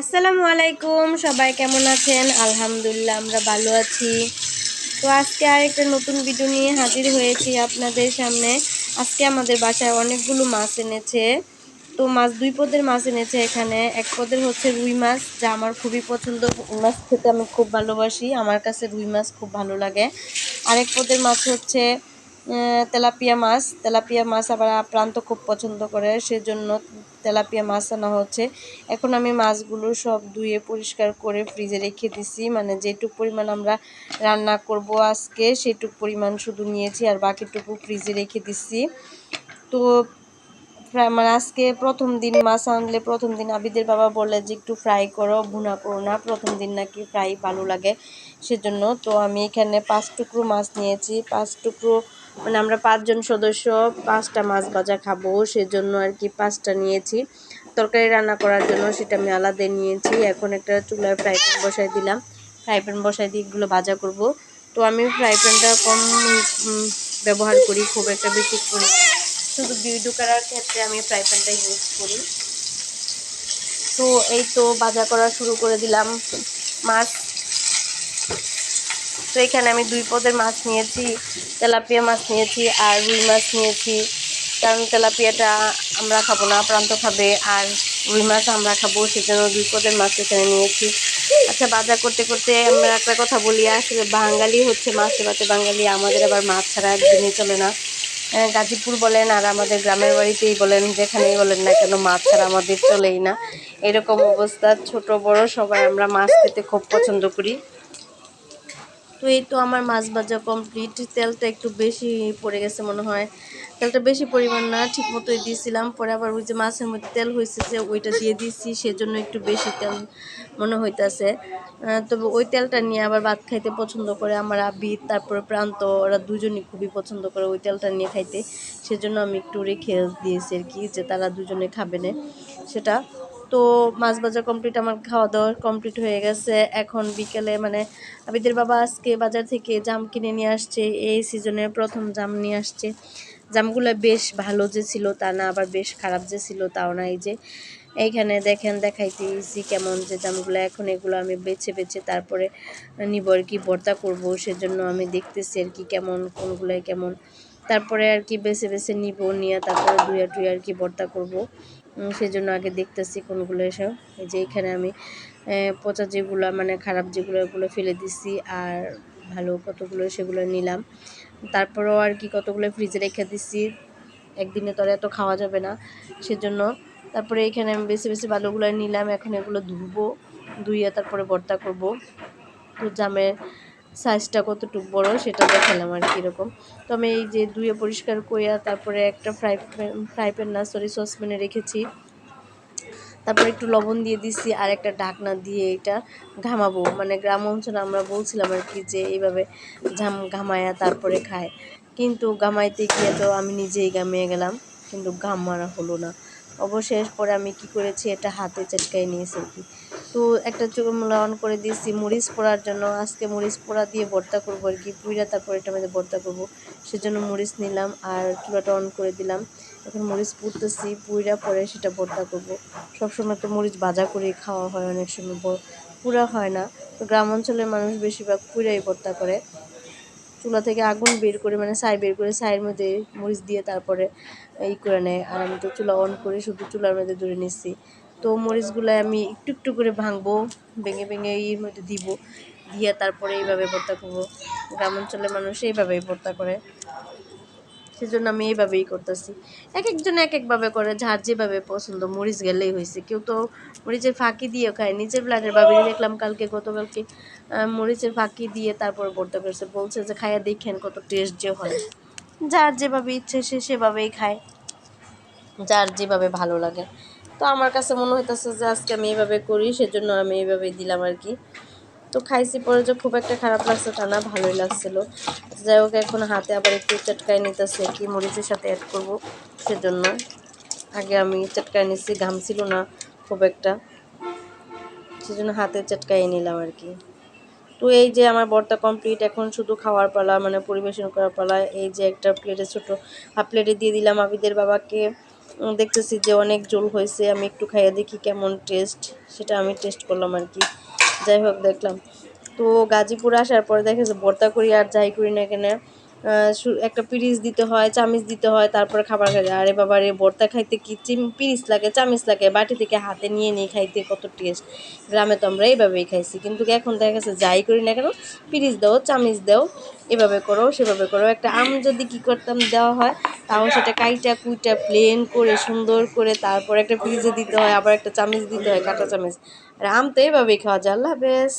আসসালামু আলাইকুম, সবাই কেমন আছেন? আলহামদুলিল্লাহ, আমরা ভালো আছি। তো আজকে আর একটা নতুন ভিডিও নিয়ে হাজির হয়েছি আপনাদের সামনে। আজকে আমাদের বাসায় অনেকগুলো মাছ এনেছে। তো মাছ, দুই পদের মাছ এনেছে এখানে। এক পদের হচ্ছে রুই মাছ, যা আমার খুবই পছন্দ। মাছ খেতে আমি খুব ভালোবাসি। আমার কাছে রুই মাছ খুব ভালো লাগে। আরেক পদের মাছ হচ্ছে তেলাপিয়া মাছ। তেলাপিয়া মাছ আবার প্রান্ত খুব পছন্দ করে, সেজন্য তেলাপিয়া মাছ আনা হচ্ছে। এখন আমি মাছগুলো সব ধুয়ে পরিষ্কার করে ফ্রিজে রেখে দিছি। মানে যেটুক পরিমাণ আমরা রান্না করব আজকে, সেটুক পরিমাণ শুধু নিয়েছি আর বাকিটুকু ফ্রিজে রেখে দিছি। তো মানে আজকে প্রথম দিন মাছ আনলে প্রথম দিন আবিদের বাবা বললে যে, একটু ফ্রাই করো, ভুনা করো না, প্রথম দিন নাকি ফ্রাই ভালো লাগে। সেজন্য তো আমি এখানে পাঁচ টুকরো মাছ নিয়েছি। পাঁচ টুকরো মানে আমরা পাঁচজন সদস্য, পাঁচটা মাছ ভাজা খাব, সেজন্য আর কি পাঁচটা নিয়েছি। তরকারি রান্না করার জন্য সেটা আমি আলাদা নিয়েছি। এখন একটা চুলার ফ্রাই প্যান বসাই দিলাম। ফ্রাই প্যান বসাই দিয়ে এগুলো ভাজা করব। তো আমি ফ্রাই প্যানটা কম ব্যবহার করি, খুব একটা বেশি করি। শুধু ভিডিও করার ক্ষেত্রে আমি ফ্রাই প্যানটা ইউজ করি। তো এই তো ভাজা করা শুরু করে দিলাম মাছ। তো এখানে আমি দুই পদের মাছ নিয়েছি, তেলাপিয়া মাছ নিয়েছি আর রুই মাছ নিয়েছি। কারণ তেলাপিয়াটা আমরা খাব না প্রান্ত খাবে, আর রুই মাছ আমরা খাব, সেজন্য দুই পদের মাছ এখানে নিয়েছি। আচ্ছা বাজার করতে করতে আমরা একটা কথা বলি, আসলে বাঙালি হচ্ছে মাছে ভাতে বাঙালি, আমাদের আবার মাছ ছাড়া একদিনই চলে না। গাজীপুর বলেন আর আমাদের গ্রামের বাড়িতেই বলেন, যেখানেই বলেন না কেন, মাছ ছাড়া আমাদের চলেই না। এরকম অবস্থা, ছোট, বড়, সবাই আমরা মাছ খেতে খুব পছন্দ করি। তো এই তো আমার মাছ ভাজা কমপ্লিট তেলটা একটু বেশি পড়ে গেছে মনে হয়। তেলটা বেশি পরিমাণ না ঠিক মতোই দিয়েছিলাম। পরে আবার ওই যে মাছের মধ্যে তেল হয়েছে যে, ওইটা দিয়ে দিয়েছি, সেজন্য একটু বেশি তেল মনে হইতাছে। তবে ওই তেলটা নিয়ে আবার ভাত খাইতে পছন্দ করে আমার আবিদ তারপরে প্রান্ত, ওরা দুজনই খুবই পছন্দ করে ওই তেলটা নিয়ে খাইতে। সেজন্য আমি একটু রেখে দিয়েছি আর কি, যে তারা দুজনে খাবে না সেটা। তো মাছ বাজার কমপ্লিট আমার খাওয়া দাওয়া কমপ্লিট হয়ে গেছে। এখন বিকেলে মানে আবিদের বাবা আজকে বাজার থেকে জাম কিনে নিয়ে আসছে, এই সিজনের প্রথম জাম নিয়ে আসছে। জামগুলো বেশ ভালো যে ছিল তা না, আবার বেশ খারাপ যে ছিল তাও না। এই যে এইখানে দেখেন দেখাইতেছি কেমন যে জামগুলো, এখন এগুলো আমি বেছে বেছে তারপরে নিব আর কি, ভর্তা করব, সেজন্য আমি দেখতেছি আর কি কেমন কোনগুলো কেমন। তারপরে আর কি বেছে বেছে নিব, নিয়ে তারপরে ধুয়ে টুয়ে আর কি ভর্তা করব। সেজন্য আগে দেখতেছি কোনগুলো এসব। এই যে এখানে আমি পচা যেগুলো মানে খারাপ যেগুলো, ওগুলো ফেলে দিছি আর ভালো কতগুলো সেগুলো নিলাম। তারপরেও আর কি কতগুলো ফ্রিজে রেখে দিছি। একদিনে তো এত খাওয়া যাবে না, সেজন্য। তারপরে এখানে আমি বেশি বেশি ভালোগুলো নিলাম, এখন এগুলো ধুবো, ধুইয়ে তারপরে ভর্তা করব। তো জামের সাইজটা কতটুকু বড় সেটা দেখালাম আর কীরকম তো আমি এই যে ধুয়ে পরিষ্কার করিয়া তারপরে একটা ফ্রাই ফ্রাই প্যান না সরি সসপ্যানে রেখেছি। তারপরে একটু লবণ দিয়ে দিছি আর একটা ঢাকনা দিয়ে এটা ঘামাবো। মানে গ্রাম অঞ্চলে আমরা বলছিলাম আর কি যে এইভাবে ঝাম ঘামায়া তারপরে খায়। কিন্তু ঘামাইতে গিয়ে তো আমি নিজেই ঘামিয়ে গেলাম। কিন্তু ঘাম মারা হলো না। অবশেষ পরে আমি কি করেছি, এটা হাতে চটকাই নিয়েছি আর কি। তো একটা চুলা অন করে দিয়েছি, মরিচ পোড়ার জন্য। আজকে মরিচ পোড়া দিয়ে ভর্তা করব আর কি। পুইরা তারপরে এটা মধ্যে ভর্তা করব। সেজন্য মরিচ নিলাম আর চুলাটা অন করে দিলাম। এখন মরিচ পুড়তেছি পুইরা পরে সেটা ভর্তা করব। সবসময় তো মরিচ ভাজা করে খাওয়া হয় অনেক সময়। পুরা হয় না। তো গ্রাম অঞ্চলের মানুষ বেশিরভাগ পুরাই ভর্তা করে। চুলা থেকে আগুন বের করে মানে ছাই বের করে ছাইয়ের মধ্যে মরিচ দিয়ে তারপরে ই করে নেয়। আর আমি তো চুলা অন করে শুধু চুলার মধ্যে ধরে নিচ্ছি। তো মরিচগুলো আমি একটু একটু করে ভাঙবো, ভেঙে ভেঙে এর মধ্যে দিব, দিয়ে তারপরে এইভাবে ভর্তা করব। গ্রাম অঞ্চলের মানুষ এইভাবেই ভর্তা করে। সেজন্য আমি এইভাবেই করতেছি। এক একজন এক একভাবে করে, যার যেভাবে পছন্দ, মরিচ গেলেই হয়েছে। কেউ তো মরিচের ফাঁকি দিয়ে খায়। নিজের ফ্ল্যাটের বাবিরে দেখলাম কালকে, গতকালকে মরিচের ফাঁকি দিয়ে তারপর ভর্তা করেছে। বলছে যে খাইয়া দেখেন কত টেস্ট যে হয়। যার যেভাবে ইচ্ছে, সে সেভাবেই খায়। যার যেভাবে ভালো লাগে। তো আমার কাছে মনে হইতেছে যে আজকে আমি এইভাবে করি, সেজন্য আমি এইভাবেই দিলাম আর কি। তো খাইছি পরে যে খুব একটা খারাপ লাগছে তা না, ভালোই লাগছিল। যাই হোক, এখন হাতে আবার একটু চটকাই নিতেছে কি, মরিচের সাথে অ্যাড করব, সেজন্য। আগে আমি চটকাই নিচ্ছি ঘাম ছিল না খুব একটা। সেজন্য হাতে চটকাই নিলাম আর কি। তো এই যে আমার বর্তা কমপ্লিট এখন শুধু খাওয়ার পালা মানে পরিবেশন করার পালা, এই যে একটা প্লেটে ছোটো হাফ প্লেটে দিয়ে দিলাম আবিদের বাবাকে। দেখতেছি যে অনেক জোল হয়েছে, আমি একটু খাইয়ে দেখি কেমন টেস্ট সেটা আমি টেস্ট করলাম আর কি। যাই হোক, দেখলাম। তো গাজীপুর আসার পরে দেখে যে করি আর যাই করি না কেন একটা পিরিচ দিতে হয়, চামিচ দিতে হয়, তারপরে খাবার খাই আরে বাবা রে, ভর্তা খাইতে কি চিম পিরিচ লাগে, চামিচ লাগে, বাটি থেকে হাতে নিয়ে নিয়ে খাইতে কত টেস্ট গ্রামে তো আমরা এইভাবেই খাইছি, কিন্তু এখন দেখা গেছে যাই করি না কেন, পিরিচ দাও, চামিচ দাও, এভাবে করো, সেভাবে করো। একটা আম যদি কি করতাম দেওয়া হয়, তাও সেটা কাইটা কুইটা প্লেন করে, সুন্দর করে তারপর একটা ফ্রিজে দিতে হয়, আবার একটা চামিচ দিতে হয় কাঁটা চামিচ। আর আম তো এইভাবেই খাওয়া যায়, আল্লাহ হাফেজ।